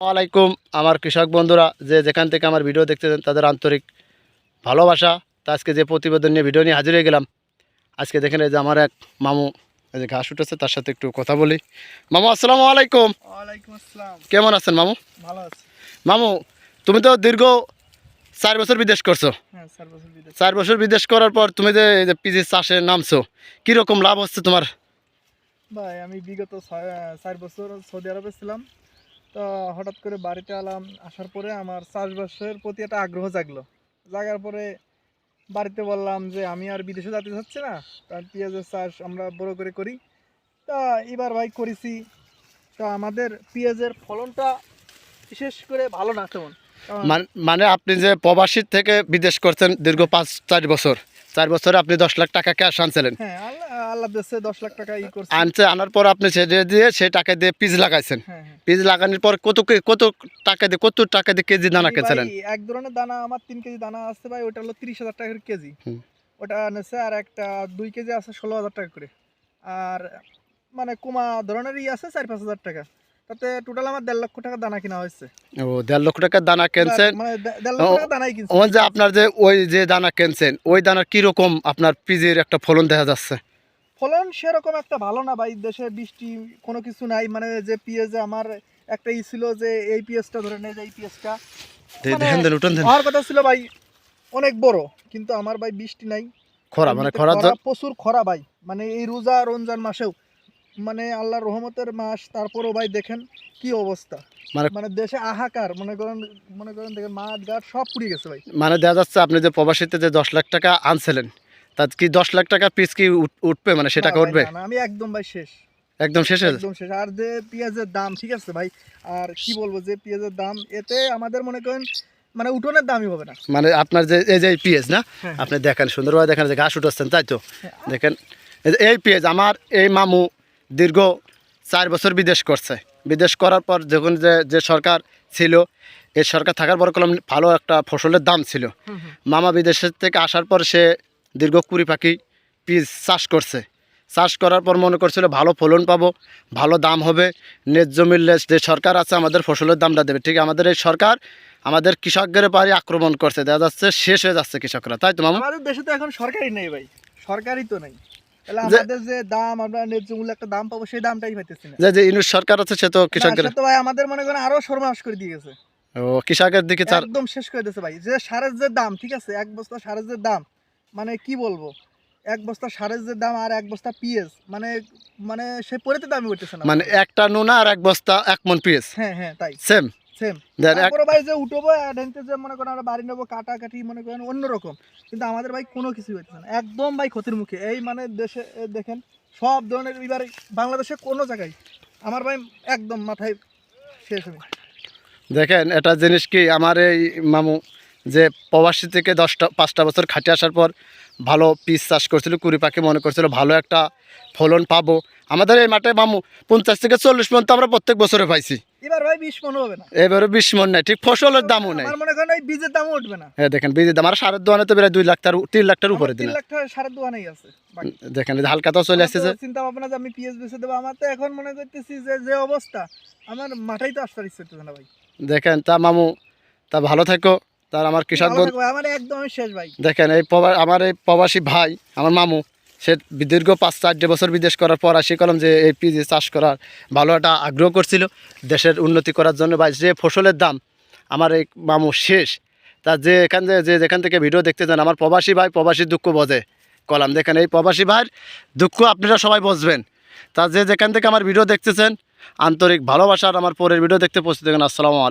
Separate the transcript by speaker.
Speaker 1: আলাইকুম আমার কৃষক বন্ধুরা যে যেখান থেকে আমার ভিডিও দেখতেছেন তাদের আন্তরিক ভালোবাসা। তা আজকে যে প্রতিবেদন নিয়ে ভিডিও নিয়ে হাজির হয়ে গেলাম আজকে দেখেন এই যে আমার এক মামু এই যে ঘাস উঠেছে তার সাথে একটু কথা বলি। মামু আসসালামু আলাইকুম
Speaker 2: ওয়ালাইকুম আসসালাম।
Speaker 1: কেমন আছেন মামু?
Speaker 2: ভালো আছি।
Speaker 1: মামু তুমি তো দীর্ঘ চার বছর বিদেশ করছ।
Speaker 2: হ্যাঁ চার বছর বিদেশ।
Speaker 1: চার বছর বিদেশ করার পর তুমি যে এই যে পিজি চাষে নামছো কীরকম লাভ হচ্ছে তোমার?
Speaker 2: ভাই আমি বিগত চার বছর সৌদি আরবে ছিলাম। তো হঠাৎ করে বাড়িতে আলাম আসার পরে আমার চাষবাসের প্রতি একটা আগ্রহ জাগলো। জাগার পরে বাড়িতে বললাম যে, আমি আর বিদেশে যেতে চাচ্ছি না কারণ পেঁয়াজের চাষ আমরা বড় করে করি। তা এবার ভাই করেছি। তা আমাদের পেঁয়াজের ফলনটা বিশেষ করে ভালো না তেমন।
Speaker 1: মানে আপনি যে প্রবাসী থেকে বিদেশ করছেন দীর্ঘ পাঁচ চার বছর চার বছরে আপনি দশ লাখ টাকা ক্যাশ আনছিলেন।
Speaker 2: হ্যাঁ
Speaker 1: আনছে আনার পর আপনি সেটা দিয়ে সেই টাকা দিয়ে পিজ লাগাইছেন।
Speaker 2: হ্যাঁ হ্যাঁ।
Speaker 1: পিজ লাগানোর পর কত কত টাকা দিয়ে কত টাকা দিয়ে কেজি দানা কেছিলেন
Speaker 2: এক ধরনের দানা আমার তিন কেজি দানা আছে ভাই ওটা হলো তিরিশ হাজার টাকার কেজি। ওটা নেছে আর একটা দুই কেজি আছে ষোলো হাজার টাকা করে। আর মানে কুমা ধরনেরই আছে চার পাঁচ হাজার টাকা। তাতে টোটাল আমার দেড় লক্ষ টাকা দানা কিনা হয়েছে।
Speaker 1: ও দেড় লক্ষ টাকার দানা কেনছেন?
Speaker 2: মানে টাকা
Speaker 1: ওই যে আপনার যে ওই যে দানা কেনছেন ওই দানার কীরকম আপনার পিজির একটা ফলন দেখা যাচ্ছে?
Speaker 2: ফলন সেরকম একটা ভালো না ভাই দেশে বৃষ্টি কোনো কিছু নাই মানে যে পেঁয়াজে আমার একটা ই ছিল যে এই পেঁয়াজটা ধরে নেই যে এই পেঁয়াজটা।
Speaker 1: দে-
Speaker 2: মানে- কথা ছিল ভাই অনেক বড় কিন্তু আমার ভাই বৃষ্টি নাই।
Speaker 1: খরা মানে খরা
Speaker 2: খরা, প্রচুর খরা ভাই মানে এই রোজা রমজান মাসেও মানে আল্লাহর রহমতের মাস তারপরও ভাই দেখেন কি অবস্থা।
Speaker 1: মানে-
Speaker 2: মানে দেশে আহাকার মনে করেন মনে করেন দেখেন মাঠ ঘাট সব পুড়ে গেছে ভাই।
Speaker 1: মানে দেখা যাচ্ছে আপনি যে প্রবাসীতে যে দশ লাখ টাকা আনছিলেন তার কি দশ লাখ টাকা পিস কি উঠ- উঠবে? মানে সে
Speaker 2: না
Speaker 1: টাকা
Speaker 2: ভাই,
Speaker 1: উঠবে
Speaker 2: আমি একদম ভাই শেষ।
Speaker 1: একদম শেষ?
Speaker 2: একদম শেষ। আর যে পেঁয়াজের দাম ঠিক আছে ভাই? আর কি বলব যে পেঁয়াজের দাম এতে আমাদের মনে করেন মানে উঠোনের দামই হবে না।
Speaker 1: মানে আপনার যে এই যে পিএস না?
Speaker 2: হ্যাঁ।
Speaker 1: আপনি দেখেন সুন্দরভাবে দেখেন যে ঘাস উঠাচ্ছেন তাই তো?
Speaker 2: হ্যাঁ,
Speaker 1: দেখেন এই পেঁয়াজ আমার এই মামু দীর্ঘ চার বছর বিদেশ করছে। বিদেশ করার পর যখন যে যে সরকার ছিল এই সরকার থাকার পর কলম ভালো একটা ফসলের দাম ছিল। মামা বিদেশের থেকে আসার পর সে দীর্ঘ কুড়ি পাখি পিস চাষ করছে। চাষ করার পর মনে করছিল ভালো ফলন পাবো ভালো দাম হবে ন্যায্য মূল্যে যে সরকার আছে আমাদের ফসলের দামটা দেবে। ঠিক আমাদের এই সরকার আমাদের কৃষকদের পারি আক্রমণ করছে দেখা যাচ্ছে শেষ হয়ে যাচ্ছে কৃষকরা। তাই তো মামা?
Speaker 2: আমাদের দেশে তো এখন সরকারি নেই ভাই। সরকারি তো নেই। আমাদের যে দাম আমরা ন্যায্য মূল্যে একটা দাম পাবো সেই দামটাই পাইতেছি না।
Speaker 1: যে যে ইনুস সরকার আছে সে তো কৃষকদের
Speaker 2: তো ভাই আমাদের মনে করেন আরও সর্বনাশ করে দিয়ে গেছে।
Speaker 1: ও কৃষকের দিকে
Speaker 2: একদম শেষ করে দিয়েছে ভাই। যে সারের যে দাম ঠিক আছে? এক বস্তা সারের যে দাম মানে কি বলব? এক বস্তা সারের যে দাম আর এক বস্তা পিএস মানে মানে সে পরেতে দামি করতেছে না।
Speaker 1: মানে একটা নুনা আর এক বস্তা এক মন পিএস।
Speaker 2: হ্যাঁ হ্যাঁ তাই।
Speaker 1: সেম?
Speaker 2: সেম ভাই যে উঠবো এডেন্টে যে মনে করেন আমরা বাড়ি নেব মনে করেন অন্যরকম। কিন্তু আমাদের ভাই কোনো হচ্ছে না। একদম ভাই ক্ষতির মুখে। এই মানে দেশে দেখেন সব ধরনের এবার বাংলাদেশে কোনো জায়গায় আমার ভাই একদম মাথায় শেষ হবে
Speaker 1: দেখেন এটা জিনিস কি আমার এই মামু যে প্রবাসী থেকে দশটা পাঁচটা বছর খাটে আসার পর ভালো পিস চাষ করছিল কুড়ি পাখি মনে করছিল ভালো একটা ফলন পাবো। আমাদের এই মাঠে মামু পঞ্চাশ থেকে চল্লিশ মন তো আমরা প্রত্যেক বছরে পাইছি।
Speaker 2: এবার ভাই বিশ মনে হবে না।
Speaker 1: এবারে বিশ মন নাই ঠিক ফসলের দামও নেই।
Speaker 2: আমার মনে করেন এই বীজের দামও উঠবে না।
Speaker 1: হ্যাঁ দেখেন বীজের দাম আর সারের দোকানে তো লাখ তার তিন লাখ টাকার উপরে দিন
Speaker 2: লাখ টাকা আছে
Speaker 1: দেখেন চলে
Speaker 2: তো চিন্তা ভাবনা যে আমি পিএস বেছে দেবো আমার তো এখন মনে করতেছি যে যে অবস্থা আমার মাথায় তো আসতে ইচ্ছে না ভাই।
Speaker 1: দেখেন তা মামু তা ভালো থাকো তার আমার কৃষক বন্ধু
Speaker 2: আমার একদম শেষ ভাই।
Speaker 1: দেখেন এই আমার এই প্রবাসী ভাই আমার মামু সে দীর্ঘ পাঁচ চারটে বছর বিদেশ করার পর আসি কলম যে এই পিজি চাষ করার ভালো একটা আগ্রহ করছিল দেশের উন্নতি করার জন্য। বা যে ফসলের দাম আমার এই মামু শেষ। তা যে এখান যে যেখান থেকে ভিডিও দেখতে চান আমার প্রবাসী ভাই প্রবাসী দুঃখ বোঝে। কলাম দেখেন, এই প্রবাসী ভাইয়ের দুঃখ আপনারা সবাই বুঝবেন। তা যে যেখান থেকে আমার ভিডিও দেখতেছেন, আন্তরিক ভালোবাসার আমার পরের ভিডিও দেখতে পৌঁছে দেখেন আসসালামু